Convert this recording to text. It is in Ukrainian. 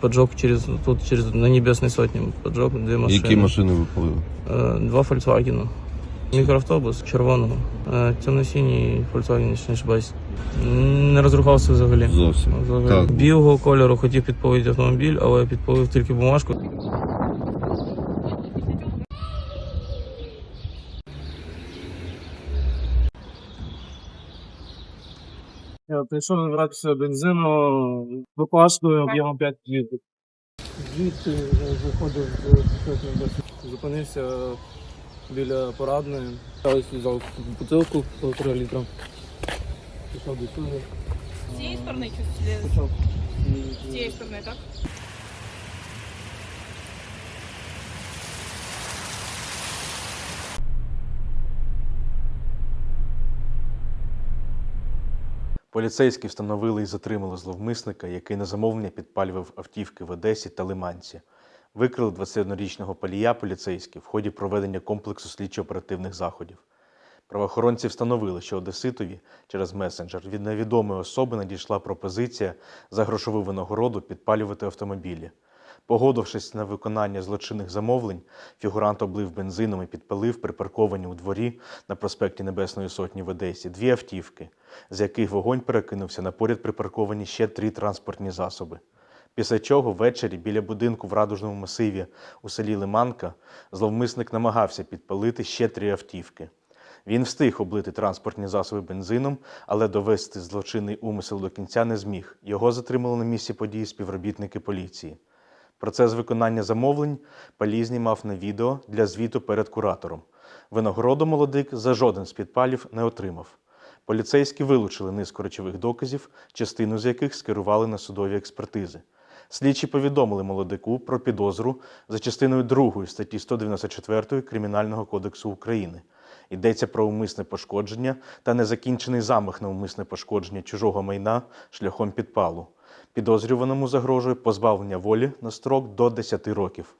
поджог через тут через на Небесной сотні. Поджог дві машини. Які машини ви палили? Е, Два Volkswagen. Мікроавтобус червоного. Е, Темно-синій Volkswagen, якщо не ошибаюсь. Не розрухався взагалі. Зовсім. Взагалі. Так. Білого кольору хотів підповідати автомобіль, але підповів тільки бумажку. Я прийшов набратися бензину випаскою об'ємом 5 літрів. Звідти виходив зупинився біля порадної. Я взяв бутилку полтора літра. Пішов до. З цієї сторони чи. З цієї сторони, так? Поліцейські встановили і затримали зловмисника, який на замовлення підпалював автівки в Одесі та Лиманці. Викрили 21-річного палія поліцейські в ході проведення комплексу слідчо-оперативних заходів. Правоохоронці встановили, що Одеситові через месенджер від невідомої особи надійшла пропозиція за грошову винагороду підпалювати автомобілі. Погодившись на виконання злочинних замовлень, фігурант облив бензином і підпалив припарковані у дворі на проспекті Небесної Сотні в Одесі дві автівки, з яких вогонь перекинувся на поряд припарковані ще три транспортні засоби. Після чого ввечері біля будинку в радужному масиві у селі Лиманка зловмисник намагався підпалити ще три автівки. Він встиг облити транспортні засоби бензином, але довести злочинний умисел до кінця не зміг. Його затримали на місці події співробітники поліції. Процес виконання замовлень Палій знімав на відео для звіту перед куратором. Винагороду молодик за жоден з підпалів не отримав. Поліцейські вилучили низку речових доказів, частину з яких скерували на судові експертизи. Слідчі повідомили молодику про підозру за частиною 2 статті 194 Кримінального кодексу України. Йдеться про умисне пошкодження та незакінчений замах на умисне пошкодження чужого майна шляхом підпалу. Підозрюваному загрожує позбавлення волі на строк до 10 років.